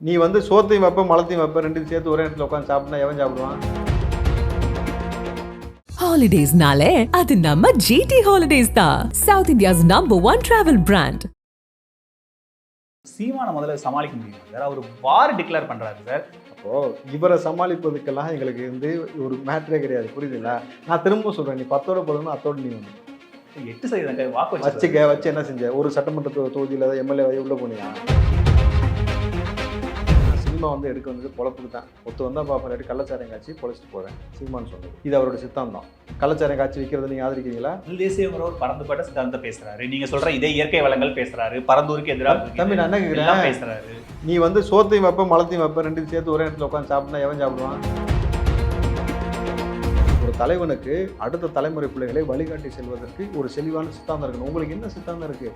நீ வந்து சோத்தையும் வைப்ப மலத்தையும் வைப்ப ரெண்டு சேர்த்து ஒரே இடத்துல உட்காந்து சாப்பிட்டா எவன் சாப்பிடுவான்? ஹாலிடேஸ்னாலே அது நம்ம ஜிடி ஹாலிடேஸ் தான். South India's number one travel brand சீமானை முதல்ல சமாளிக்க முடியும்? சார் அவர் வார் டிக்ளேர் பண்றாரு சார் அப்போ இவரை சமாளிப்பதுக்கெல்லாம் எங்களுக்கு வந்து ஒரு மேட்ரே கிடையாது. புரியுதுங்களா? நான் திரும்ப சொல்றேன் நீ பத்தோட போடணும் அத்தோட நீ வந்து. எட்டு சதவீதம் வாக்கு வச்சு வச்சுக்க வச்சு என்ன செஞ்ச? ஒரு சட்டமன்ற தொகுதியில எம்எல்ஏ உள்ள போனியா? சினிமா வந்து எடுக்க வந்தது பொழப்புக்கு தான். ஒத்து வந்தா பாப்பா இல்லாட்டி கள்ளச்சாரம் காட்சி பொழைச்சிட்டு போறேன். சீமான்னு சொன்னது இது அவரோட சித்தாந்தம். கள்ளச்சாரம் காட்சி விற்கிறத நீங்க ஆதரிக்கிறீங்களா? தமிழ் தேசிய உறவு பறந்துபட்ட சித்தாந்தம் பேசுறாரு. நீங்க சொல்ற இதே இயற்கை வளங்கள் பேசுறாரு. பரந்தூருக்கு எதிராக தம்பி, நான் என்ன கேக்குறேன்? எல்லாம் பேசுறாரு. நீ வந்து சோத்தையும் வைப்ப மலத்தையும் வைப்ப ரெண்டு சேர்த்து ஒரே இடத்துல உட்காந்து சாப்பிட்டா எவன் சாப்பிடுவான்? ஒரு தலைவனுக்கு அடுத்த தலைமுறை பிள்ளைகளை வழிகாட்டி செல்வதற்கு ஒரு செழிவான சித்தாந்தம் இருக்கணும் உங்களுக்கு என்ன சித்தாந்தம் இருக்கு?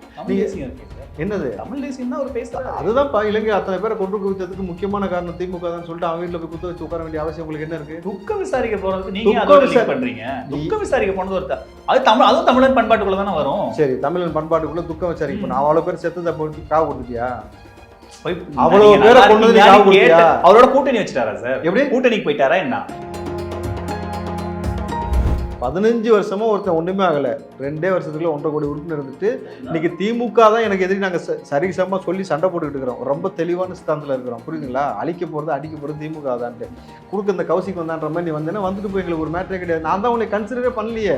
இருக்கு என்னது? தமிழ் தேசியம் தான் அவர் பேசுறாரு. அதுதான்ப்பா இலங்கை அத்தனை பேரை கொண்டு குவித்ததுக்கு முக்கியமான காரணம் திமுக தான் சொல்லிட்டு அவன் வீட்டில் போய் குத்த வச்சு உட்கார வேண்டிய அவசியம் உங்களுக்கு என்ன இருக்கு? துக்க விசாரிக்க போறதுக்கு நீங்க பண்றீங்க? நீ- துக்க விசாரிக்க போனது ஒரு அது தமிழ் அதுவும் தமிழன் பண்பாட்டுக்குள்ள தானே வரும். சரி தமிழன் பண்பாட்டுக்குள்ள துக்கம் வச்சாரிக்க பண்ண அவ்வளோ பேர் செத்ததை போட்டு காவு கொடுத்துட்டியா? போய் அவ்வளவு பேரை இல்லையா? அவரோட கூட்டணி வச்சுட்டாரா சார்? எப்படி? கூட்டணிக்கு போயிட்டாரா என்ன? பதினஞ்சு வருஷமா ஒருத்தன் ஒண்ணுமே ஆகல. ரெண்டே வருஷத்துக்குள்ள ஒன்றரை கோடி உறுப்பினர் இருந்துட்டு இன்னைக்கு திமுக தான் எனக்கு எதிரி நாங்க ச- சரிசமமா சொல்லி சண்டை போட்டுக்கிட்டு இருக்கிறோம். ரொம்ப தெளிவான சித்தாந்தத்துல இருக்கிறோம். புரியுதுங்களா? அழிக்க போறது அடிக்க போறது திமுக தான்ட்டு. குறுக்க இந்த கௌசிக்கு வந்தான்ற மாதிரி நீ வந்தேன்னா வந்துட்டு போய் எங்களுக்கு ஒரு மேட்டரே கிடையாது. நான் தான் உன்னை கன்சிடரே பண்ணலையே.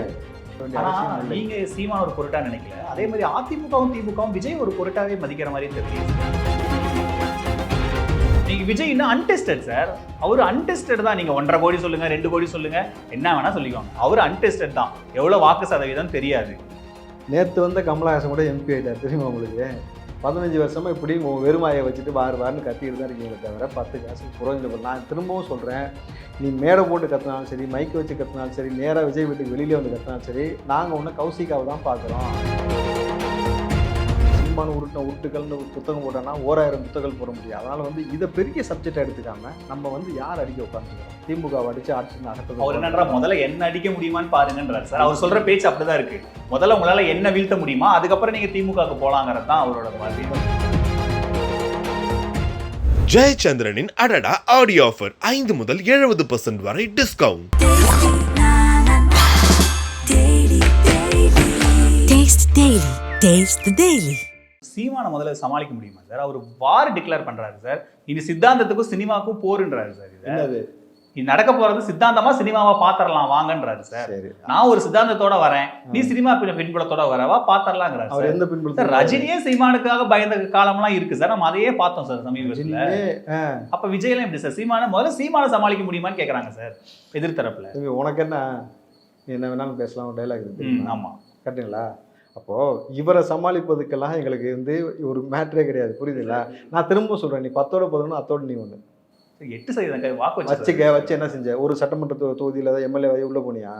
நீங்க சீமான் ஒரு பொருட்டா நினைக்கல. அதே மாதிரி அதிமுகவும் திமுகவும் விஜய் ஒரு பொருட்டாவே மதிக்கிற மாதிரி தெரியுது. நீங்கள் விஜய் இன்னும் அன்டெஸ்டட் சார் அவர் அன்டெஸ்டட் தான். நீங்கள் ஒன்றரை கோடி சொல்லுங்கள் ரெண்டு கோடி சொல்லுங்கள் என்ன வேணால் சொல்லிக்கோங்க. அவர் அன்டெஸ்டட் தான். எவ்வளோ வாக்கு சதவீதம் தெரியாது. நேற்று வந்த கமலஹாசன் கூட எம்பி ஆகிட்டார் தெரியுமா உங்களுக்கு? பதினஞ்சு வருஷமாக இப்படி உங்கள் வெறுமாயை வச்சுட்டு வார் வார்னு கத்திட்டு தான் இருக்கீங்களே தவிர பத்து காசு புரோஜனம் நான் திரும்பவும் சொல்கிறேன் நீ மேடை போட்டு கத்தினாலும் சரி மைக்கு வச்சு கத்தினாலும் சரி நேராக விஜய் வீட்டுக்கு வெளியில் வந்து கத்தினாலும் சரி நாங்கள் ஒன்று கௌசிகாவை தான் பார்க்குறோம். சீமான உருட்டின உருட்டுகள்னு ஒரு புத்தகம் போட்டோன்னா ஓராயிரம் புத்தகங்கள் போட முடியும். அதனால வந்து இதை பெரிய சப்ஜெக்ட் எடுத்துக்காம நம்ம வந்து யார் அடிக்க உட்காந்துக்கிறோம் திமுக அடிச்சு ஆட்சி அவர் என்னன்றா முதல்ல என்ன அடிக்க முடியுமான்னு பாருங்கன்றார் சார். அவர் சொல்ற பேச்சு அப்படிதான் இருக்கு. முதல்ல உங்களால என்ன வீழ்த்த முடியுமா அதுக்கப்புறம் நீங்க திமுகவுக்கு போலாங்கிறது தான் அவரோட மாதிரி ஜெயச்சந்திரனின் அடடா ஆடியோ ஆஃபர் ஐந்து முதல் எழுபது பர்சன்ட் வரை டிஸ்கவுண்ட். Taste the Daily. சீமானை முதல்ல சமாளிக்க முடியுமா சார்? அவர் வார் டிக்ளேர் பண்றாரு சார். இது சித்தாந்தத்துக்கும் சினிமாவுக்கும் போருன்றாரு சார் இது நடக்க போறது சித்தாந்தமா சினிமாவா பாத்திரலாம் வாங்கன்றாரு சார். நான் ஒரு சித்தாந்தத்தோட வரேன். நீ சினிமா பின் பின்புலத்தோட வரவா பாத்திரலாங்கிறாரு எந்த ரஜினியே சீமானுக்காக பயந்த காலம்லாம் இருக்கு சார். நம்ம அதையே பார்த்தோம் சார் சமீபத்துல. அப்ப விஜய்லாம் எப்படி சார்? சீமான முதல்ல சீமானை சமாளிக்க முடியுமான்னு கேக்குறாங்க சார் எதிர்த்தரப்புல. உனக்கு என்ன என்ன வேணாலும் பேசலாம் டைலாக் இருக்கு ஆமா. கரெக்டுங்களா அப்போ இவரை சமாளிப்பதுக்கெல்லாம் எங்களுக்கு வந்து ஒரு மேட்ரே கிடையாது. புரியுதுங்களா? நான் திரும்ப சொல்றேன் நீ பத்தோட போதும்னா அத்தோட நீ ஒன்று எட்டு சதவீதம் வாக்கு வச்சு வச்சுக்க வச்சு என்ன செஞ்ச? ஒரு சட்டமன்ற தொகுதியில தான் எம்எல்ஏ உள்ள போனியா?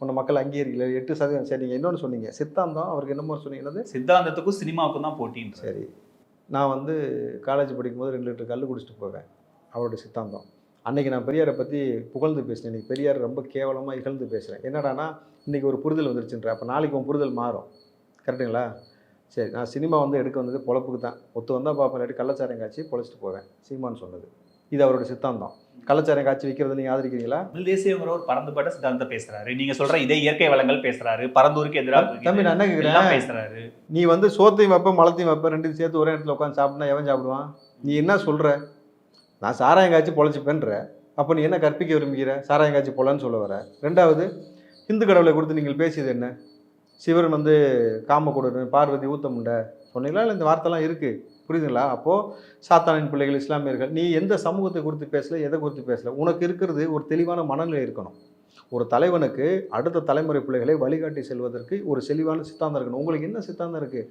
உன்னை மக்கள் அங்கீகரிக்கல. எட்டு சதவீதம். சரி நீங்கள் இன்னொன்று சொன்னீங்க. சித்தாந்தம் அவருக்கு என்னமோ சொன்னீங்க? என்னது? சித்தாந்தத்துக்கும் சினிமாவுக்கும் தான் போட்டின்னு சரி. நான் வந்து காலேஜ் படிக்கும்போது ரெண்டு லிட்டர் கல் குடிச்சிட்டு போவேன். அவருடைய சித்தாந்தம். அன்னைக்கு நான் பெரியாரை பற்றி புகழ்ந்து பேசினேன். இன்னைக்கு பெரியார் ரொம்ப கேவலமாக இகழ்ந்து பேசுகிறேன் என்னடானா இன்னைக்கு ஒரு புரிதல் வந்துருச்சுன்ற. அப்போ நாளைக்கு உன் புரிதல் மாறும். கரெக்டுங்களா சரி நான் சினிமா வந்து எடுக்க வந்தது பொழப்புக்கு தான். ஒத்து வந்தால் பார்ப்பேன் இல்லாட்டி கள்ளச்சாரம் காட்சி பொழைச்சிட்டு போவேன் சீமான்னு சொன்னது. இது அவரோட சித்தாந்தம். கள்ளச்சாரம் காட்சி விற்கிறத நீங்கள் ஆதரிக்கிறீங்களா? தமிழ் தேசிய உறவு பறந்துபட்ட சித்தாந்தத்தை பேசுறாரு. நீங்க சொல்ற இதே இயற்கை வளங்கள் பேசுறாரு. பரந்தூருக்கு எதிராக தம்பி நான் என்ன கேட்குறேன் பேசுறாரு. நீ வந்து சோத்தையும் வைப்ப மலத்தையும் வைப்ப ரெண்டு சேர்த்து ஒரே இடத்துல உட்காந்து சாப்பிட்டா எவன் சாப்பிடுவான்? நீ என்ன சொல்ற? நான் சாராயம் காய்ச்சி பொழைச்சிப்பேன்ற. அப்போ நீ என்ன கற்பிக்க விரும்புகிற? சாராயம் காய்ச்சி பொலன்னு சொல்ல வர. ரெண்டாவது இந்து கடவுளை கொடுத்து நீங்கள் பேசியது என்ன? சிவன் வந்து காமக்கூடன் பார்வதி ஊத்தமுண்ட சொன்னீங்களா? இல்லை இந்த வார்த்தைலாம் இருக்குது புரியுதுங்களா? அப்போது சாத்தானின் பிள்ளைகள் இஸ்லாமியர்கள் நீ எந்த சமூகத்தை குறித்து பேசல எதை குறித்து பேசல? உனக்கு இருக்கிறது ஒரு தெளிவான மனநிலை இருக்கணும். ஒரு தலைவனுக்கு அடுத்த தலைமுறை பிள்ளைகளை வழிகாட்டி செல்வதற்கு ஒரு செழிவான சித்தாந்தம் இருக்கணும். உங்களுக்கு என்ன சித்தாந்தம் இருக்கே?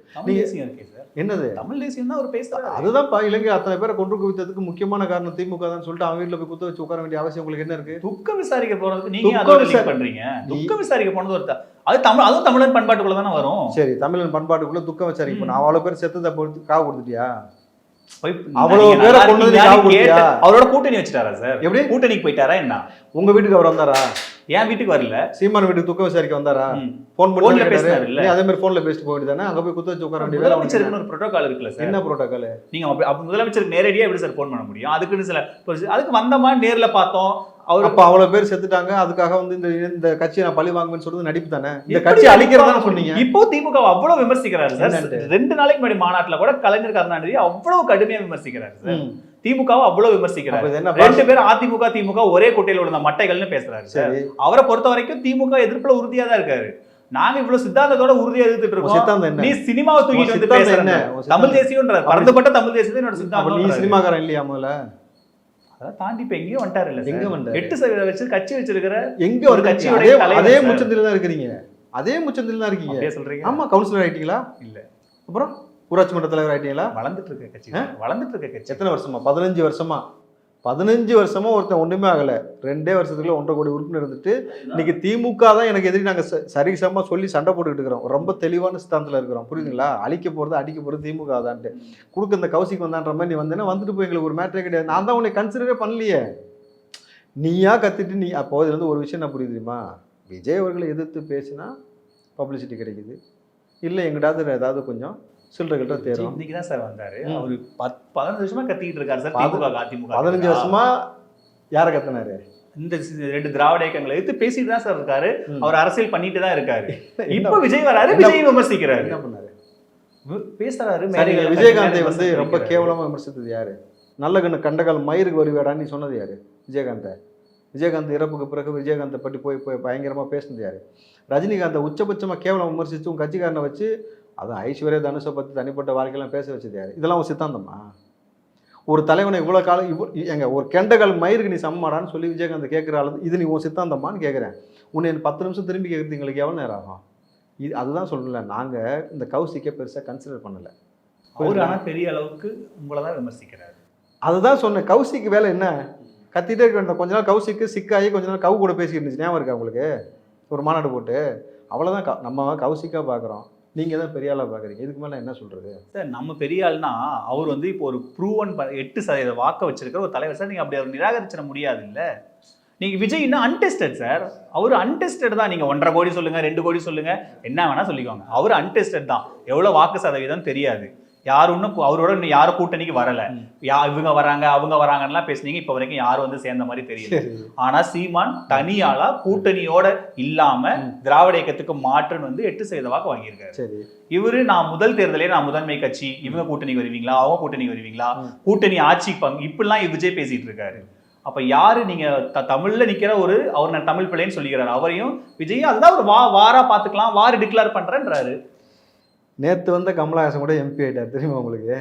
என்னது? தமிழ் தேசியம் தான் அவர் பேசுறாரு அதுதான்ப்பா இலங்கை அத்தனை பேரை கொண்டு குவித்ததுக்கு முக்கியமான காரணம் திமுக தான் சொல்லிட்டு அவன் வீட்டில் போய் குத்த வச்சு உட்கார வேண்டிய அவசியம். உங்களுக்கு என்ன இருக்கு? துக்க விசாரிக்க போறதுக்கு நீங்க பண்றீங்க. துக்க விசாரிக்க போனது ஒரு அது தமிழ் அதுவும் தமிழன் பண்பாட்டுக்குள்ள தானே வரும். சரி தமிழன் பண்பாட்டுக்குள்ள துக்கம் வச்சாரிக்க பண்ண அவ்வளோ பேர் செத்ததை பொறுத்து காவு கொடுத்துட்டியா? அவ்வளவு பேரை அவரோட கூட்டணி வச்சுட்டாரா சார்? எப்படி? கூட்டணிக்கு போயிட்டாரா என்ன? உங்க வீட்டுக்கு அவர் வந்தாரா? என் வீட்டுக்கு வரல? சீமான் வீட்டுக்கு துக்க விசாரிக்க வந்தாரா. போன் Phone ல பண்ணி பேசினாரு இல்ல? அதே மாதிரி போன்ல பேசிட்டு போக வேண்டியதானே அங்க போய் குத்த வச்சு உட்கார வேண்டிய முதலமைச்சருக்கு ஒரு புரோட்டோகால் இருக்குல்ல? சார். என்ன புரோட்டோக்கால் நீங்க அப்ப அப்ப முதலமைச்சருக்கு நேரடியா எப்படி சார் ஃபோன் பண்ண முடியும்? அதுக்குன்னு சில அதுக்கு வந்தமா நேர்ல பார்த்தோம். அவர் அப்ப அவ்வளவு பேர் செத்துட்டாங்க. அதுக்காக வந்து இந்த இந்த கட்சியை நான் பழி வாங்குவேன்னு சொல்றது நடிப்பு தானே? இந்த கட்சி அழிக்கிறதான்னு சொன்னீங்க? இப்போ திமுக அவ்வளவு விமர்சிக்கிறாரு சார்? ரெண்டு நாளைக்கு முன்னாடி மாநாட்டுல கூட கலைஞர் கருணாநிதி அவ்வளவு கடுமையா விமர்சிக்கிறாரு சார். திமுகவை அவ்வளவு விமர்சிக்கிறாரு. ரெண்டு பேரும் அதிமுக திமுக ஒரே குட்டையில விழுந்த மட்டைகள்னு பேசுறாரு சார். அவரை பொறுத்த வரைக்கும் திமுக எதிர்ப்புல உறுதியா தான் இருக்காரு. நாங்க இவ்வளவு சித்தாந்தத்தோட உறுதியா எதிர்த்துட்டு இருக்கோம். சித்தாந்தம் என்ன? நீ சினிமாவை தூக்கிட்டு வந்து சித்தாந்தம் பேசுற என்ன? உன் சித்தாந்தம் தமிழ் தேசியம்ன்றார். பறந்துபட்ட தமிழ் தேசியம் என்னோட அப்ப நீ சித்தாந்தம் சினிமாக்காரன் இல்லையா முதல்ல? அதெல்லாம் தாண்டி இப்ப எங்கேயும் வந்துட்டாரு இல்ல எங்க வந்தாரு? எட்டு சதவீதம் வச்சு கட்சி வச்சிருக்கிற எங்க ஒரு கட்சியோட அதே. முச்சந்தில தான் இருக்கிறீங்க. அதே முச்சந்தில தான் இருக்கீங்க. அப்படியே சொல்றீங்க? ஆமா கவுன்சிலர் ஆயிட்டீங்களா? இல்ல. அப்புறம் ஊராட்சி மன்ற தலைவர் ஆயிட்டீங்களா? வளர்ந்துட்டு இருக்க கட்சி வளர்ந்துட்டு இருக்க கட்சி. எத்தனை வருஷமா? பதினஞ்சு வருஷமா? பதினஞ்சு வருஷமா ஒருத்தன் ஒன்றுமே ஆகலை. ரெண்டே வருஷத்துக்குள்ள ஒன்றரை கோடி உறுப்பினர் இருந்துட்டு இன்னைக்கு திமுக தான் எனக்கு எதிரி. நாங்கள் ச- சொல்லி சண்டை போட்டுக்கிட்டு இருக்கிறோம். ரொம்ப தெளிவான ஸ்தானத்தில் இருக்கிறோம். புரியுதுங்களா? அழிக்க போகிறது அடிக்க போகிறது திமுக தான்ட்டு. கொடுக்க இந்த கௌசிக்கு வந்தான்ற மாதிரி நீ வந்தேன்னா வந்துட்டு போய் எங்களுக்கு ஒரு மேட்டரே கிடையாது. நான் தான் உன்னை கன்சிடரே பண்ணலையே. நீயா கத்திட்டு நீ அப்போ இதுலேருந்து ஒரு விஷயம் நான் புரியுது தெரியுமா? விஜய் அவர்களை எதிர்த்து பேசினா பப்ளிசிட்டி கிடைக்குது. இல்லை எங்கிட்டாவது ஏதாவது கொஞ்சம் சில்லறைகள்ட்ட தேரும் இன்னைக்கு தான் சார் வந்தாரு. அவரு பத் பதினஞ்சு வருஷமா கத்திட்டு இருக்காரு சார் திமுக அதிமுக பதினஞ்சு வருஷமா யாரை கத்தினாரு? இந்த ரெண்டு திராவிட இயக்கங்களை எடுத்து பேசிட்டு தான் சார் இருக்காரு. அவர் அரசியல் பண்ணிட்டு தான் இருக்காரு. இப்ப விஜய் வராரு விஜய் விமர்சிக்கிறாரு. என்ன பண்ணாரு? பேசுறாரு விஜயகாந்தை வந்து ரொம்ப. கேவலமா விமர்சித்தது யாரு? நல்ல கண்ணு கண்டகால் மயிருக்கு வருவேடான்னு சொன்னது யாரு? விஜயகாந்தை. விஜயகாந்த் இறப்புக்கு பிறகு விஜயகாந்தை பற்றி போய் போய் பயங்கரமா பேசுனது யாரு? ரஜினிகாந்தை உச்சபட்சமா கேவலம் விமர்சிச்சு உன் கட்சிக்காரனை வச்சு அதுவும் ஐஸ்வர்யா தனுஷை பத்தி தனிப்பட்ட வாழ்க்கையெல்லாம் பேச வச்சது யாரு? இதெல்லாம் ஒரு சித்தாந்தமா? ஒரு தலைவனை இவ்வளோ காலம் இவ்வளோ எங்க ஒரு கெண்டகால் மயிருக்கு நீ சமமாடான்னு சொல்லி விஜயகாந்த் கேட்குற அளவு இது நீ உன் சித்தாந்தமான்னு கேட்குறேன். உன்னை எனக்கு பத்து நிமிஷம் திரும்பி கேட்குறது எங்களுக்கு எவ்வளோ நேரம் ஆகும்? இது அதுதான் சொல்லல நாங்கள் இந்த கௌசிக்கை பெருசாக கன்சிடர் பண்ணலை. அவரு ஆனா பெரிய அளவுக்கு உங்களை தான் விமர்சிக்கிறாரு. அதுதான் சொன்னேன் கௌசிக்கு வேலை என்ன? கத்திட்டே இருக்க வேண்டாம். கொஞ்ச நாள் கௌசிக்கு சிக்காகி கொஞ்ச நாள் கவு கூட பேசிட்டு இருந்துச்சு. ஞாபகம் இருக்கா உங்களுக்கு? ஒரு மாநாடு போட்டு. அவ்வளோதான் க- நம்ம கௌசிக்காக பார்க்குறோம் நீங்கள் தான் பெரிய ஆளாக பார்க்குறீங்க இதுக்கு மேலே என்ன சொல்கிறது சார் நம்ம பெரிய ஆள்னா அவர் வந்து இப்போ ஒரு ப்ரூவன் எட்டு சதவீத வாக்க வச்சிருக்கிற ஒரு தலைவர். சார் நீங்கள் அப்படி அவர் நிராகரிச்சிட முடியாது இல்லை நீங்கள் விஜய் இன்னும் அன்டெஸ்டட் சார். அவர் அன்டெஸ்டட் தான். நீங்கள் ஒன்றரை கோடி சொல்லுங்கள் ரெண்டு கோடி சொல்லுங்கள் என்ன வேணால் சொல்லிக்கோங்க. அவர் அன்டெஸ்டட் தான். எவ்வளோ வாக்கு சதவீதம் தெரியாது. யார் கு- அவரோட இன்னும் யாரும் கூட்டணிக்கு வரல. யா இவங்க வராங்க அவங்க வராங்கன்னுலாம் பேசுனீங்க இப்போ வரைக்கும் யாரும் வந்து சேர்ந்த மாதிரி தெரியல. ஆனா சீமான் தனியாளா கூட்டணியோட இல்லாம திராவிட இயக்கத்துக்கு மாற்றுன்னு வந்து எட்டு சதவீத வாக்கு வாங்கியிருக்காரு. இவரு நான் முதல் தேர்தலே நான் முதன்மை கட்சி இவங்க கூட்டணிக்கு வருவீங்களா அவங்க கூட்டணிக்கு வருவீங்களா. கூட்டணி ஆட்சி பங்கு இப்படிலாம் விஜய் பேசிட்டு இருக்காரு. அப்ப யாரு நீங்க தமிழ்ல நிக்கிற ஒரு அவர் நான் தமிழ் பிள்ளைன்னு சொல்லிக்கிறாரு. அவரையும் விஜய் அதுதான் ஒரு வா வாரா பாத்துக்கலாம் வாரு டிக்ளேர் பண்றேன்றாரு. நேற்று வந்த கமலஹாசன் கூட எம்பி ஆயிட்டார் தெரியுமா உங்களுக்கு?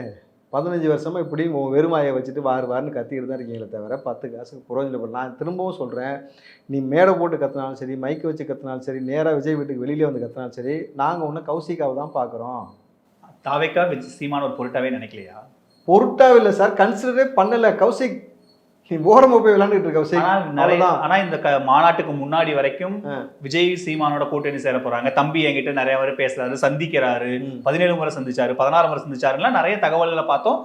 பதினஞ்சு வருஷமா இப்படி வெறுமாயை வச்சுட்டு வார் வார்னு கத்திக்கிட்டு தான் இருக்கீங்களே தவிர பத்து காசுக்கு புரோஜனப்படும் நான் திரும்பவும் சொல்கிறேன் நீ மேடை போட்டு கத்தினாலும் சரி மைக்கு வச்சு கத்தினாலும் சரி நேராக விஜய் வீட்டுக்கு வெளியிலே வந்து கத்தினாலும் சரி நாங்கள் ஒன்று கௌசிகாவை தான் பார்க்குறோம். தாவேக்கா விஜய் சீமான் ஒரு பொருட்டாவே நினைக்கலையா? பொருட்டாவே இல்லை சார் கன்சிடரே பண்ணல. கௌசிக் நீ ஓரமாக போய் விளாண்டுட்டு இருக்க ஆனா இந்த மாநாட்டுக்கு முன்னாடி வரைக்கும். விஜய் சீமானோட கூட்டணி சேர போறாங்க. தம்பி என்கிட்ட நிறைய முறை பேசுறாரு சந்திக்கிறாரு. பதினேழு முறை சந்திச்சாரு பதினாறு முறை சந்திச்சாருலாம் நிறைய தகவல்களை பார்த்தோம்.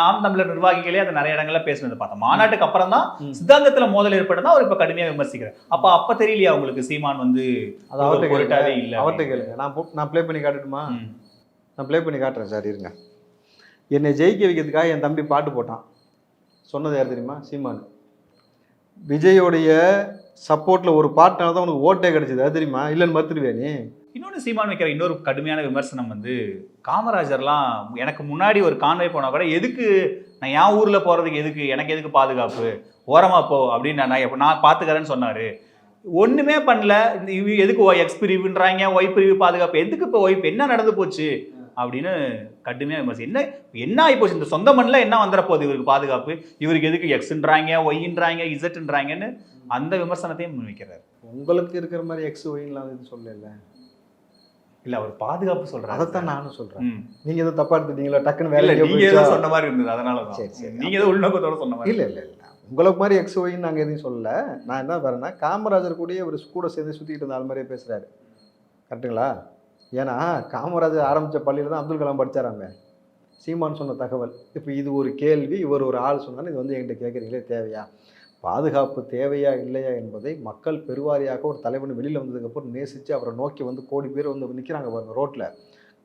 நாம் தமிழர் நிர்வாகிகளே அதை நிறைய இடங்கள்ல பேசுனது பார்த்தோம். மாநாட்டுக்கு அப்புறம் தான். சித்தாந்தத்துல மோதல் ஏற்பட்டதா அவர் இப்ப கடுமையா விமர்சிக்கிறார். அப்ப அப்ப தெரியலையா உங்களுக்கு சீமான் வந்து அது அவர்கிட்ட பொருட்டாவே இல்ல அவர்கிட்ட கேளுங்க. நான் நான் ப்ளே பண்ணி காட்டட்டுமா. நான் ப்ளே பண்ணி காட்டுறேன் சார் இருங்க. என்னை ஜெயிக்க வைக்கிறதுக்காக என் தம்பி பாட்டு போட்டான். சொன்னது யார் தெரியுமா? சீமான். விஜயோடைய சப்போர்ட்டில் ஒரு பார்ட்னால தான் உனக்கு ஓட்டே கிடைச்சது. அது தெரியுமா? இல்லைன்னு மறுத்துடுவே நீ? இன்னொன்று சீமான் வைக்கிற இன்னொரு கடுமையான விமர்சனம் வந்து காமராஜர்லாம் எனக்கு முன்னாடி ஒரு கான்வே போனால் கூட எதுக்கு? நான் என் ஊரில் போகிறதுக்கு எதுக்கு? எனக்கு எதுக்கு பாதுகாப்பு? ஓரமாக போ அப்படின்னு நான் எப்போ நான் பார்த்துக்கிறேன்னு சொன்னார். ஒன்றுமே பண்ணல. இந்த எதுக்கு? எக்ஸ் பிரிவுன்றாங்க. ஒய் பிரிவு பாதுகாப்பு. எதுக்கு இப்போ ஒய் என்ன நடந்து போச்சு? அப்படின்னு கடுமையா விமர்சி என்ன என்ன ஆகி போச்சு இந்த சொந்த மண்ணில் என்ன வந்துட போகுது இவருக்கு பாதுகாப்பு. இவருக்கு எதுக்கு எக்ஸ்ன்றாங்க ஒய்ன்றாங்க இசட்ன்றாங்கன்னு அந்த விமர்சனத்தையும் முன்வைக்கிறார். உங்களுக்கு இருக்கிற மாதிரி எக்ஸ் ஒயின்லாம் இது சொல்லல? இல்ல அவர் பாதுகாப்பு சொல்றாரு. அதைத்தான் நானும் சொல்கிறேன். நீங்கள் எதுவும் தப்பாக எடுத்துட்டீங்களா? டக்குன்னு வேலை நீங்க ஏதோ சொன்ன மாதிரி இருந்தது அதனால தான். சரி, சரி. நீங்க ஏதோ உள்நோக்கத்தோட சொன்ன மாதிரி இல்லை இல்லை இல்லை. உங்களுக்கு மாதிரி எக்ஸ் ஒயின்னு நாங்கள் எதையும் சொல்லல. நான் என்ன வரேன்னா காமராஜர் கூடயே ஒரு கூட சேர்ந்து சுற்றிட்டு இருந்த ஆள் மாதிரியே பேசுகிறாரு கரெக்டுங்களா ஏன்னா காமராஜர் ஆரம்பித்த பள்ளியில் தான் அப்துல் கலாம் படித்தாராமே சீமான் சொன்ன தகவல். இப்போ இது ஒரு கேள்வி இவர் ஒரு ஆள் சொன்னாலும் இது வந்து என்கிட்ட கேட்குறீங்களே தேவையா? பாதுகாப்பு தேவையா இல்லையா என்பதை மக்கள் பெருவாரியாக ஒரு தலைவன் வெளியில் வந்ததுக்கப்புறம் நேசித்து அவரை நோக்கி வந்து கோடி பேர் வந்து நிற்கிறாங்க பாருங்க ரோட்டில்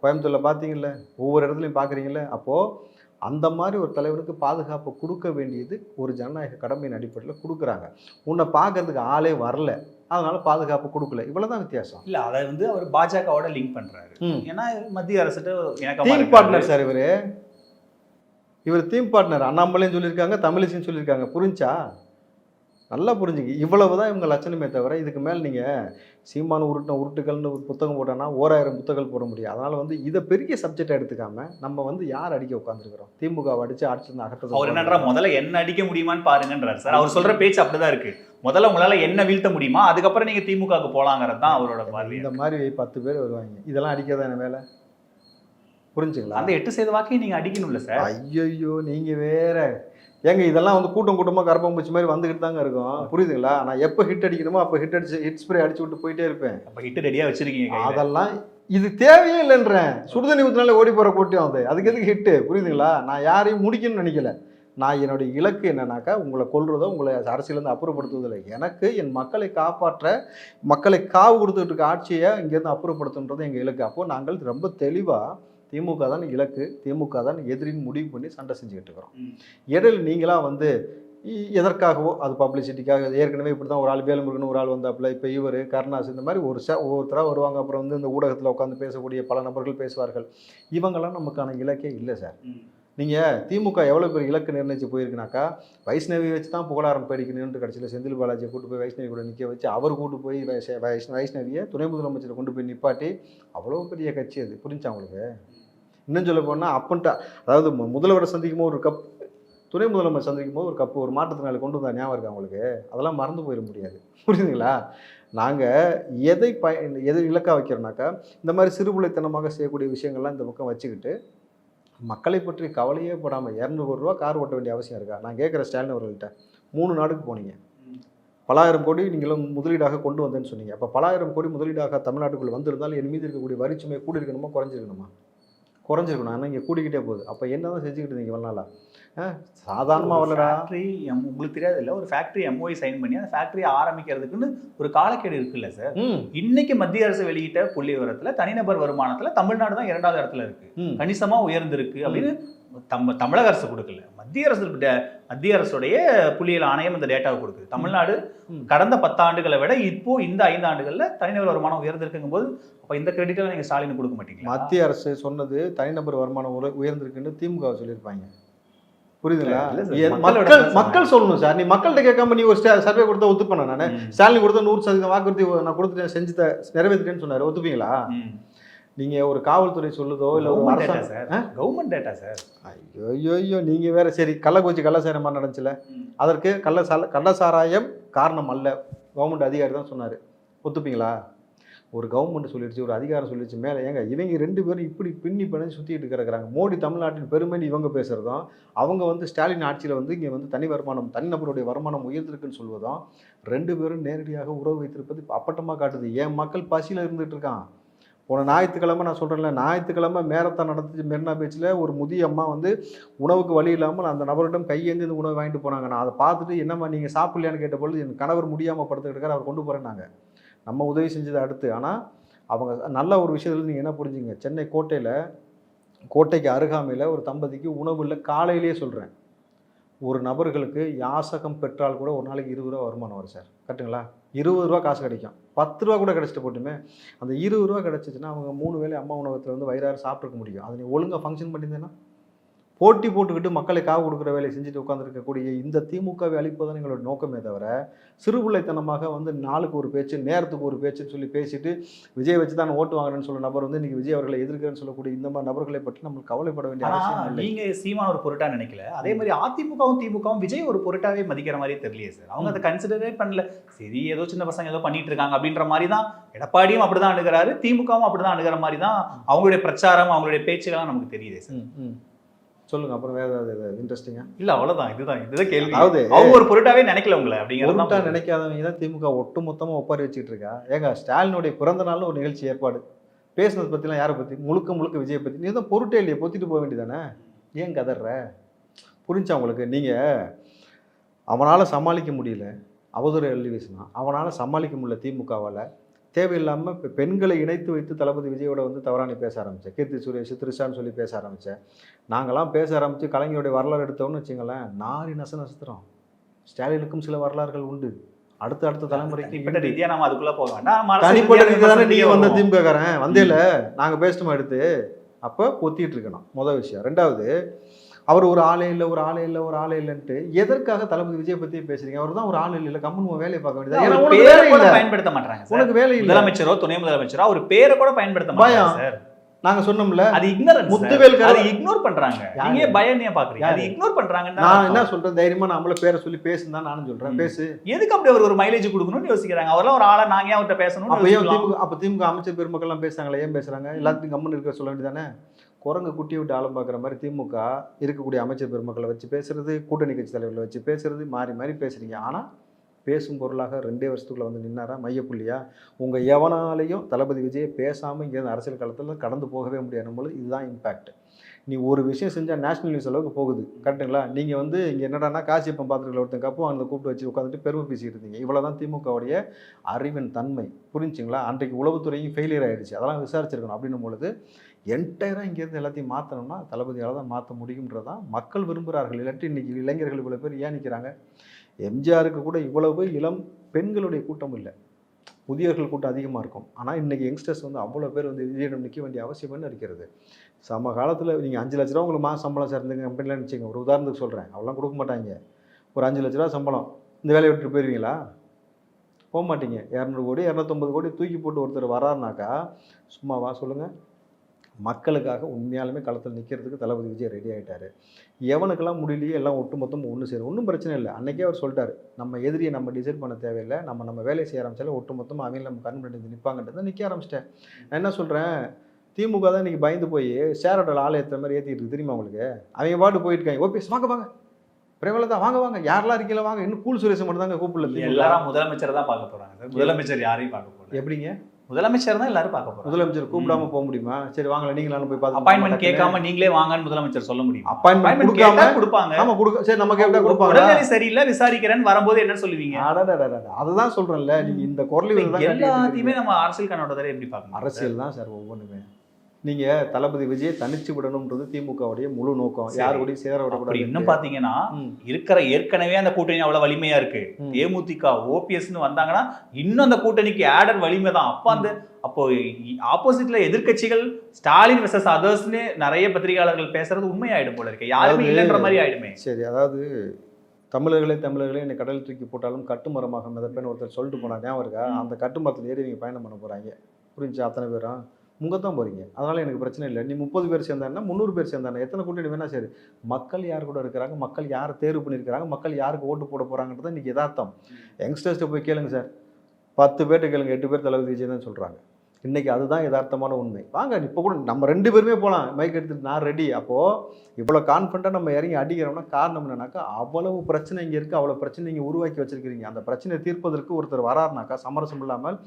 கோயம்புத்தூரில் பார்த்தீங்கல்ல ஒவ்வொரு இடத்துலையும் பார்க்குறீங்களே அப்போது அந்த மாதிரி ஒரு தலைவனுக்கு பாதுகாப்பு கொடுக்க வேண்டியது ஒரு ஜனநாயக கடமையின் அடிப்படையில் கொடுக்குறாங்க. உன்னை பார்க்கறதுக்கு ஆளே வரல. அதனால பாதுகாப்பு கொடுக்கல. இவ்வளவுதான் வித்தியாசம். இல்ல அதை வந்து அவர் பாஜகவோட லிங்க் பண்றாரு. ஏன்னா மத்திய அரசுட்டு இருக்காரு. பார்ட்னர் சார் இவரு. இவர் டீம் பார்ட்னர் அண்ணாமலையும் சொல்லியிருக்காங்க தமிழிசையும் சொல்லியிருக்காங்க. புரிஞ்சா? நல்லா புரிஞ்சுங்க. இவ்வளவு தான் இவங்க லட்சணமே தவிர இதுக்கு மேல் நீங்கள் சீமான உருட்டின உருட்டுகள்னு ஒரு புத்தகம் போட்டோன்னா ஓராயிரம் புத்தகங்கள் போட முடியும். அதனால் வந்து இதை பெரிய சப்ஜெக்டாக எடுத்துக்காம நம்ம வந்து யார் அடிக்க உட்காந்துருக்கிறோம் திமுக அடித்து அடிச்சிருந்து அவர் என்னன்றா அகற்றது முதல்ல என்ன அடிக்க முடியுமான்னு பாருங்கன்றார் சார். அவர் சொல்ற பேச்சு அப்படிதான் இருக்கு. முதல்ல உங்களால என்ன வீழ்த்த முடியுமா அதுக்கப்புறம் நீங்க திமுகவுக்கு போலாங்கிறது தான் அவரோட பார்வை இந்த மாதிரி பத்து பேர் வருவாங்க. இதெல்லாம் அடிக்காத என்ன வேலை? புரிஞ்சுங்களா? அந்த எட்டு சதவீத வாக்கையும் நீங்க அடிக்கணும்ல சார். ஐயோ நீங்க வேற. ஏங்க இதெல்லாம் வந்து கூட்டம் கூட்டமாக கரப்பாம்பூச்சி மாதிரி வந்துக்கிட்டு தாங்க இருக்கும். புரியுதுங்களா? நான் எப்போ ஹிட் அடிக்கணுமோ அப்போ ஹிட் அடிச்சு ஹிட் ஸ்ப்ரே அடிச்சு விட்டு போயிட்டே இருப்பேன். அப்ப ஹிட் ரெடியா வச்சிருக்கீங்க. அதெல்லாம் இது தேவையே இல்லைன்றேன். சுடுதண்ணி ஊற்றினாலே ஓடி போகிற கூட்டம் அது. அதுக்கு எதுக்கு ஹிட்டு புரியுதுங்களா? நான் யாரையும் முடிக்கணும்னு நினைக்கல. நான் என்னுடைய இலக்கு என்னன்னாக்கா உங்களை கொல்றதோ உங்களை அரசியலேருந்து அப்புறப்படுத்துவதில்லை. எனக்கு என் மக்களை காப்பாற்ற மக்களை காவு கொடுத்துட்டு இருக்க ஆட்சியை இங்கேருந்து அப்புறப்படுத்துன்றது எங்கள் இலக்கு. அப்போ நாங்கள் ரொம்ப தெளிவாக திமுக தான் இலக்கு திமுக தான் எதிரின்னு முடிவு பண்ணி சண்டை செஞ்சுக்கிட்டு இருக்கிறோம். இடையில நீங்களா வந்து எதற்காகவோ அது பப்ளிசிட்டிக்காக ஏற்கனவே இப்படி தான் ஒரு ஆள் வேலுமுருகன் ஒரு ஆள் வந்தாப்புல இப்போ இவர் கருணாஸ் இந்த மாதிரி ஒரு ச ஒவ்வொருத்தராக வருவாங்க. அப்புறம் வந்து இந்த ஊடகத்தில் உட்காந்து பேசக்கூடிய பல நபர்கள் பேசுவார்கள். இவங்கெல்லாம் நமக்கான இலக்கே இல்லை சார். நீங்கள் திமுக எவ்வளோ பெரிய இலக்கு நிர்ணயிச்சு போயிருக்குனாக்கா வைஷ்ணவி வச்சு தான் புகழாரம் பேடிக்கணுன்ட்டு கடைசியில் செந்தில் பாலாஜியை கூட்டு போய் வைஷ்ணவி கூட நிற்க வச்சு அவர் கூட்டு போய் வைஷ- வைஷ்ண- வைஷ்ணவியை துணை முதலமைச்சரை கொண்டு போய் நிப்பாட்டி அவ்வளோ பெரிய கட்சி அது. புரிஞ்சா உங்களுக்கு? இன்னும் சொல்ல போனால் அப்பன்ட்டா அதாவது முதல்வரை சந்திக்கும் போது ஒரு கப் துணை முதலமைச்சர் சந்திக்கும் போது ஒரு கப்பு ஒரு மாற்றத்தினால கொண்டு வந்தா ஞாபகம் இருக்கா அவங்களுக்கு அதெல்லாம் மறந்து போயிட முடியாது. புரியுதுங்களா? நாங்கள் எதை ப எதை இலக்காக வைக்கிறோம்னாக்கா இந்த மாதிரி சிறுபுள்ளைத்தனமாக செய்யக்கூடிய விஷயங்கள்லாம் இந்த பக்கம் வச்சுக்கிட்டு மக்களை பற்றி கவலையே படாமல் இரநூறு ரூபா கார் ஓட்ட வேண்டிய அவசியம் இருக்கா? நான் கேட்குற ஸ்டாலின் அவர்கள்ட்ட மூணு நாடுக்கு போனீங்க. பலாயிரம் கோடி நீங்களும் முதலீடாக கொண்டு வந்தேன்னு சொன்னீங்க. அப்போ பலாயிரம் கோடி முதலீடாக தமிழ்நாட்டுக்குள்ளே வந்திருந்தால் என் மீது இருக்கக்கூடிய வரிச்சுமை கூடி இருக்கணுமா குறைஞ்சிருக்கணுமா? குறைஞ்சிருக்கணும் ஆனால் இங்கே கூடிக்கிட்டே போகுது. அப்போ என்ன தான் செஞ்சுக்கிட்டு இருந்தீங்க இவ்வளோ நாளா? சாதாரணமாக வரலடா. எம் உங்களுக்கு தெரியாது இல்ல ஒரு ஃபேக்டரி எம்ஓஐ சைன் பண்ணி அந்த ஃபேக்டரி ஆரம்பிக்கிறதுக்குன்னு ஒரு காலக்கெடு இருக்குல்ல சார் இன்னைக்கு மத்திய அரசு வெளியிட்ட புள்ளி விவரத்துல தனிநபர் வருமானத்துல தமிழ்நாடு தான் இரண்டாவது இடத்துல இருக்கு. ம். கணிசமா உயர்ந்திருக்கு அப்படின்னு தம் தமிழக அரசு கொடுக்கல. மத்திய அரசு டே- மத்திய அரசுடைய புள்ளியியல் ஆணையம் இந்த டேட்டாவை கொடுக்குது. தமிழ்நாடு. கடந்த பத்தாண்டுகளை விட இப்போ இந்த ஐந்து ஆண்டுகள்ல தனிநபர் வருமானம் உயர்ந்திருக்குங்கும் போது அப்ப இந்த கிரெடிட்டை நீங்க ஸ்டாலின் கொடுக்க மாட்டீங்களா? மத்திய அரசு சொன்னது தனிநபர் வருமானம் உர- உயர்ந்திருக்குன்னு திமுக சொல்லியிருப்பாங்க. புரியுதுங்களா? மக்கள். மக்கள் சொல்லணும் சார். நீ மக்கள்கிட்ட கேட்காம நீ ஒரு சர்வே கொடுத்தா ஒத்துப்பேன் நான். ஸ்டாலின் கொடுத்த நூறு சதவீதம் வாக்குறுதி நான் கொடுத்துட்டேன் செஞ்சு த நிறைவேற்றிட்டேன்னு சொன்னாரு. ஒத்துப்பீங்களா? ம். நீங்க ஒரு காவல்துறை சொல்லுதோ இல்ல ஒரு அரசாங்கம் சார் கவர்மெண்ட் டேட்டா சார் ஐயோ ஐயோ ஐயோ நீங்க வேற சரி கள்ளக்குறிச்சி கள்ளசாரம் மாதிரி நடந்துச்சுல. அதற்கு கள்ள சால கள்ளசாராயம் காரணம் அல்ல. கவர்மெண்ட் அதிகாரி தான் சொன்னாரு. ஒத்துப்பீங்களா? ஒரு கவர்மெண்ட் சொல்லிடுச்சு ஒரு அதிகாரம் சொல்லிடுச்சு மேலே ஏங்க இவங்க ரெண்டு பேரும் இப்படி பின்னி பிணைஞ்சு சுற்றிட்டு கிடக்குறாங்க. மோடி தமிழ்நாட்டின் பெருமைன்னு இவங்க பேசுகிறதும் அவங்க வந்து ஸ்டாலின் ஆட்சியில் வந்து இங்கே வந்து தனி வருமானம் தனிநபருடைய வருமானம் உயர்ந்திருக்குன்னு சொல்வதும் ரெண்டு பேரும் நேரடியாக உறவு வைத்திருப்பது அப்பட்டமாக காட்டுது. என் மக்கள் பசியில் இருந்துகிட்டு இருக்கான்? போன ஞாயிற்றுக்கிழமை நான் சொல்கிறேன்ல ஞாயிற்றுக்கிழமை மேரத்தான் நடந்துச்சு மெரினா பீச்சில் ஒரு முதிய அம்மா வந்து உணவுக்கு வழி இல்லாமல் அந்த நபரிடம் கையேந்தி இந்த உணவு வாங்கிட்டு போனாங்க. நான் அதை பார்த்துட்டு என்னம்மா நீங்கள் சாப்பிட்லையான்னு கேட்டபொழுது என் கணவர் முடியாமல் படுத்துக்கிட்டு அவர் கொண்டு போகிறேன்னாங்க நம்ம உதவி செஞ்சதை அடுத்து. ஆனால் அவங்க நல்ல ஒரு விஷயத்துல நீங்கள் என்ன புரிஞ்சுங்க? சென்னை கோட்டையில் கோட்டைக்கு அருகாமையில் ஒரு தம்பதிக்கு உணவு இல்லை காலையிலேயே சொல்கிறேன் ஒரு நபர்களுக்கு யாசகம் பெற்றால் கூட ஒரு நாளைக்கு இருபது ரூபா வருமானம் வரும் சார். கரெக்டுங்களா இருபது ரூபா காசு கிடைக்கும். பத்து ரூபா கூட கிடச்சிட்டு போட்டுமே அந்த இருபது ரூபா கிடச்சிச்சின்னா அவங்க மூணு வேளை அம்மா உணவகத்தில் வந்து வயிறாறு சாப்பிட்ருக்க முடியும். அது நீ ஒழுங்காக ஃபங்க்ஷன் பண்ணியிருந்தேன்னா? போட்டி போட்டுக்கிட்டு மக்களை காவு கொடுக்குற வேலையை செஞ்சுட்டு உட்காந்துருக்கக்கூடிய இந்த திமுகவை அழிப்பதான் எங்களோட நோக்கமே தவிர சிறுபிள்ளைத்தனமாக வந்து நாளுக்கு ஒரு பேச்சு நேரத்துக்கு ஒரு பேச்சுன்னு சொல்லி பேசிட்டு விஜய் வச்சு தான் ஓட்டு வாங்குறேன்னு சொல்ல நபர் வந்து இன்னைக்கு விஜய் அவர்களை எதிர்க்கிறேன்னு சொல்லக்கூடிய இந்த மாதிரி நபர்களை பற்றி நம்ம கவலைப்பட வேண்டிய அவசியம் இல்லை. நீங்க சீமான் ஒரு பொருட்டா நினைக்கல. அதே மாதிரி அதிமுகவும் திமுகவும் விஜய் ஒரு பொருட்டாவே மதிக்கிற மாதிரியே தெரியலையே சார். அவங்க அதை கன்சிடரே பண்ணல. சரி ஏதோ சின்ன பசங்க ஏதோ பண்ணிட்டு இருக்காங்க அப்படின்ற மாதிரி தான் எடப்பாடியும் அப்படிதான் அணுகிறாரு திமுகவும் அப்படிதான் அணுகிற மாதிரி தான் அவங்களுடைய பிரச்சாரம் அவங்களுடைய பேச்சுகள்லாம் நமக்கு தெரியுது சார். சொல்லுங்க அப்புறம் வேற ஏதாவது இன்ட்ரெஸ்டிங்காக இல்ல அவ்வளவுதான் இதுதான் இதுதான் கேள்வி. அதாவது அவங்க ஒரு பொருட்டாவே நினைக்கல உங்களை அப்படிங்கிறது நினைக்காதவங்க தான் திமுக ஒட்டு மொத்தமாக ஒப்பாரி வச்சுக்கிட்டு இருக்கா? ஏங்க ஸ்டாலினுடைய பிறந்த நாள்னு ஒரு நிகழ்ச்சி ஏற்பாடு. பேசுனதை பற்றிலாம் யாரை பற்றி முழுக்க முழுக்க விஜயை பற்றி நீ தான் பொருட்டே இல்லையே பொத்திட்டு போக வேண்டியதானே? ஏன் கதற புரிஞ்சா உங்களுக்கு? நீங்கள் அவனால் சமாளிக்க முடியல. அவதூறு எழுதி வீசினான் அவனால் சமாளிக்க முடியல திமுகவால். தேவையில்லாமல் இப்போ பெண்களை இணைத்து வைத்து தளபதி விஜயோட வந்து தவறானி பேச ஆரம்பித்தேன் கீர்த்தி சுரேஷ் திருஷான்னு சொல்லி பேச ஆரம்பித்தேன் நாங்களாம் பேச ஆரம்பித்து கலைஞருடைய வரலாறு எடுத்தோம்னு வச்சுங்களேன் நாரி நச நசுத்துறோம் ஸ்டாலினுக்கும் சில வரலாறுகள் உண்டு. அடுத்த அடுத்த தலைமுறைக்கு தனிப்பட்ட ரீதியா நம்ம அதுக்குள்ள போக வேண்டாம் தனிப்பட்ட அரசியல் ரீதியா தானே நீங்க ரீதியா வந்த வருவோம். திமுக காரன் வந்தேல நாங்க பேசிட்டோமா எடுத்து? அப்போ பொத்திட்டு இருக்கணும். முதல் விஷயம். ரெண்டாவது அவர் ஒரு ஆளே இல்லை ஒரு ஆளே இல்லை ஒரு ஆளே இல்லைன்ட்டு எதற்காக தளபதி விஜய் பத்தி பேசுறீங்க? அவர் தான் ஒரு ஆள் இல்லை கம்மன் வேலையை பார்க்க வேண்டியது? பயன்படுத்த மாட்டாங்க. உனக்கு வேலை இல்லை. முதலமைச்சரோ துணை முதலமைச்சரோ அவர் பேரை கூட பயன்படுத்த மாட்டாங்க நாங்க சொன்னோம்ல அது ignorance முத்துவேல் அது இக்னோர் பண்றாங்க? நீங்க பயம் ஏன் பாக்குறீங்க? அது? இக்னோர் பண்றாங்கன்னு நான் என்ன. சொல்றேன்? தைரியமா நம்மள பேரை சொல்லி பேசுன்னு தான் நானும் சொல்றேன். பேசு. எதுக்கு அப்படி அவர் ஒரு மைலேஜ் கொடுக்கணும்னு யோசிக்கிறாங்க? அவர்லாம் ஒரு ஆளா நாங்க ஏன் அவர்கிட்ட பேசணும்னு அப்ப. திமுக அப்ப திமுக அமைச்சர் பெருமக்கள் எல்லாம் பேசுறாங்களே? ஏன் பேசுறாங்க? எல்லாத்தையும் கம்மன் இருக்க சொல்ல வேண்டியதானே? குரங்கு குட்டி விட்டு ஆளும் பார்க்குற மாதிரி திமுக இருக்கக்கூடிய அமைச்சர் பெருமக்களை வச்சு பேசுறது கூட்டணி கட்சி தலைவர்களை வச்சு பேசுறது மாறி மாறி பேசுறீங்க. ஆனால் பேசும் பொருளாக ரெண்டே வருஷத்துக்குள்ள வந்து நின்னாரா மையப்புள்ளியா? உங்கள் எவனாலையும் தளபதி விஜயை பேசாமல் இங்கேருந்து அரசியல் காலத்தில் கடந்து போகவே முடியாது போது இதுதான் இம்பாக்ட் நீ ஒரு விஷயம் செஞ்சால் நேஷனல் நியூஸ் அளவுக்கு போகுது. கரெக்டுங்களா நீங்கள் வந்து இங்கே என்னடானா காசியப்பம் பாத்திரத்தில் ஒருத்தன் கப்பு அந்த கூப்பிட்டு வச்சு உட்காந்துட்டு பெருமை பேசிட்டு இருந்தீங்க. இவ்வளவுதான் திமுகவுடைய அறிவின் தன்மை. புரிஞ்சுங்களா? அன்றைக்கு உளவுத்துறையும் ஃபெயிலியர் ஆகிடுச்சு அதெல்லாம் விசாரிச்சிருக்கணும். அப்படின்னும் பொழுது என்டையராக இங்கேருந்து எல்லாத்தையும் மாற்றணும்னா தளபதியால் தான் மாற்ற முடியுன்றதான் மக்கள் விரும்புகிறார்கள். இல்லாட்டி இன்றைக்கி இளைஞர்கள் இவ்வளோ பேர் ஏன் நிற்கிறாங்க எம்ஜிஆருக்கு கூட இவ்வளவு இளம் பெண்களுடைய கூட்டம் இல்லை. முதியவர்கள் கூட்டம் அதிகமாக இருக்கும். ஆனால் இன்றைக்கி யங்ஸ்டர்ஸ் வந்து அவ்வளோ பேர் வந்து விஜயிடம் நிற்க வேண்டிய அவசியம்னு இருக்கிறது? சம காலத்தில் நீங்கள் அஞ்சு லட்ச ரூபா உங்களுக்கு மாதம் சம்பளம் சார் இந்த கம்பெனியில் நினச்சிங்க ஒரு உதாரணத்துக்கு சொல்கிறேன் அவ்வளோ கொடுக்க மாட்டாங்க. ஒரு அஞ்சு லட்ச ரூபா சம்பளம். இந்த வேலையை விட்டுட்டு போயிருவீங்களா? போக மாட்டீங்க. இரநூறு கோடி இரநூத்தொம்பது கோடி தூக்கி போட்டு ஒருத்தர் வராருனாக்கா சும்மாவா சொல்லுங்கள் மக்களுக்காக உண்மையாலுமே களத்தில் நிற்கிறதுக்கு தளபதி விஜய் ரெடி ஆகிட்டாரு எவனுக்கெல்லாம் முடியலையே எல்லாம் ஒட்டுமொத்தம் ஒன்று சேரும். ஒன்றும் பிரச்சனை இல்லை. அன்னைக்கே அவர் சொல்லிட்டாரு நம்ம எதிரியை நம்ம டிசைட் பண்ண தேவையில்லை. நம்ம நம்ம வேலையை செய்ய ஆரம்பிச்சாலே ஒட்டுமொத்தமாக அவங்க நம்ம கண் பண்ணி நிற்பாங்கன்றதை நிற்க ஆரம்பிச்சிட்டேன். நான் என்ன சொல்கிறேன் திமுக தான் இன்னைக்கு பயந்து போய் ஷேரோட ஆள் ஏற்றுற மாதிரி ஏற்றிட்டு தெரியுமா உங்களுக்கு? அவங்க பாட்டு போயிட்டு இருக்காங்க ஓபிஎஸ் வாங்க வாங்க. பிரேமலதா வாங்க வாங்க. யாரெல்லாம் இருக்கீங்களா வாங்க. இன்னும் கூல் சுரேஷ் மட்டும் தாங்க கூப்பிடல. எல்லாரும் முதலமைச்சர் தான் பார்க்க போறாங்க. சார் முதலமைச்சர் யாரையும் பார்க்க போறாங்க எப்படிங்க? முதலமைச்சர் தான் எல்லாரும் பார்க்க போறாங்க முதலமைச்சர் கூப்பிடாம போக முடியுமா? சரி வாங்கல நீங்களும் போய் பார்த்து அப்பாயின்மெண்ட் கேட்காம நீங்களே வாங்கன்னு முதலமைச்சர் சொல்ல முடியும். அப்பாயின்மெண்ட் கொடுக்காம கொடுப்பாங்க. ஆமா கொடுக்க சரி நம்ம கேட்டா கொடுப்பாங்க உடல்நிலை சரியில்லை விசாரிக்கிறேன்னு வரும்போது என்ன சொல்லுவீங்க? அதுதான் சொல்றேன்ல நீங்க இந்த குரல் எல்லாத்தையுமே நம்ம அரசியல் கண்ணோட்டத்தில் எப்படி பார்க்கணும்? அரசியல் தான் சார் ஒவ்வொன்றுமே. நீங்க தளபதி விஜய் தனிச்சு விடணும்ன்றது திமுகவுடைய முழு நோக்கம். யாரு கூடயும் சேர விடக்கூடாது இன்னும் பாத்தீங்கன்னா ம். இருக்கிற ஏற்கனவே அந்த கூட்டணி அவ்வளவு வலிமையா இருக்கு. தேமுதிக ஓபிஎஸ்னு வந்தாங்கன்னா இன்னும் அந்த கூட்டணிக்கு ஆடர் வலிமை தான். அப்ப அந்த அப்போ ஆப்போசிட்ல எதிர்க்கட்சிகள் ஸ்டாலின் வெர்சஸ் அதர்ஸ்னு நிறைய பத்திரிகையாளர்கள் பேசுறது உண்மையாயிடும் போல இருக்கு. யாருமே இல்லைன்ற மாதிரி ஆயிடுமே. சரி அதாவது தமிழர்களே தமிழர்களே என்னை கடல் தூக்கி போட்டாலும் கட்டுமரமாக மிதப்பேன்னு ஒருத்தர் சொல்லிட்டு போனாங்க ஞாபகம் இருக்கா. அந்த கட்டுமரத்தில் ஏறி நீங்க பயணம் பண்ண போறாங்க. புரிஞ்சு அத்தனை பேரும். முங்க தான் போறீங்க. அதனால எனக்கு பிரச்சனை இல்லை. நீ முப்பது பேர் சேர்ந்தாங்கன்னா முந்நூறு பேர் சேர்ந்தாங்க எத்தனை கூட்டணி வேணா சரி. மக்கள் யார் கூட இருக்கிறாங்க? மக்கள் யாரை தேர்வு பண்ணியிருக்கிறாங்க? மக்கள் யாருக்கு ஓட்டு போட போறாங்கன்றது இன்னைக்கு யதார்த்தம். யங்ஸ்டர்ஸ்ட்டு போய் கேளுங்க சார். பத்து பேர்ட்ட கேளுங்க. எட்டு பேர் தளபதி விஜய் தான் சொல்றாங்க. இன்றைக்கி அதுதான் யதார்த்தமான உண்மை. வாங்க இப்போ கூட நம்ம ரெண்டு பேருமே போகலாம் மைக் எடுத்துட்டு நான் ரெடி அப்போது இவ்வளோ கான்ஃபிடண்ட்டாக நம்ம இறங்கி அடிக்கிறோம்னா காரணம் என்னன்னாக்கா அவ்வளவு பிரச்சனை இங்கே இருக்குது அவ்வளோ பிரச்சனை நீங்கள் உருவாக்கி வச்சிருக்கிறீங்க. அந்த பிரச்சனையை தீர்ப்பதற்கு ஒருத்தர் வராருனாக்கா சமரசம் இல்லாமல்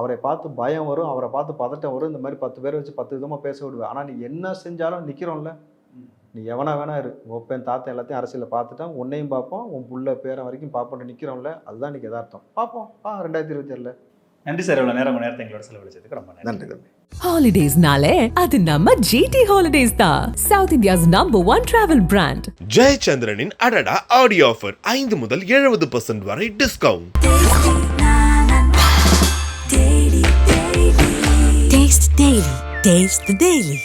அவரை பார்த்து பயம் வரும் அவரை பார்த்து பதட்டம் வரும். இந்த மாதிரி பத்து பேரை வச்சு பத்து விதமாக பேச விடுவேன். ஆனால் நீ என்ன செஞ்சாலும் நிற்கிறோம்ல நீ எவனா வேணா இரு. ஒப்பன் தாத்தன் எல்லாத்தையும் அரசியலில் பார்த்துட்டான். உன்னையும் பார்ப்போம். உன் புள்ள பேரன் வரைக்கும் பார்ப்போம் நிற்கிறோம்ல அதுதான் இன்னைக்கு எதார்த்தம் பார்ப்போம். ஆ ரெண்டாயிரத்தி இருபத்தி ஏழில் நன்றி சார் இவ்வளவு நேரம் உங்க நேரத்தை எங்களோட செலவழிச்சதுக்கு ரொம்ப நன்றி தம்பி Holidays-nale, அது நம்ம GT Holidays தான். South India's number one travel brand. ஜெயச்சந்திரனின் அடடா ஆடியோ ஆஃபர் ஐந்து முதல் எழுபது பர்சன்ட் வரை discount Taste Daily. Taste the Daily.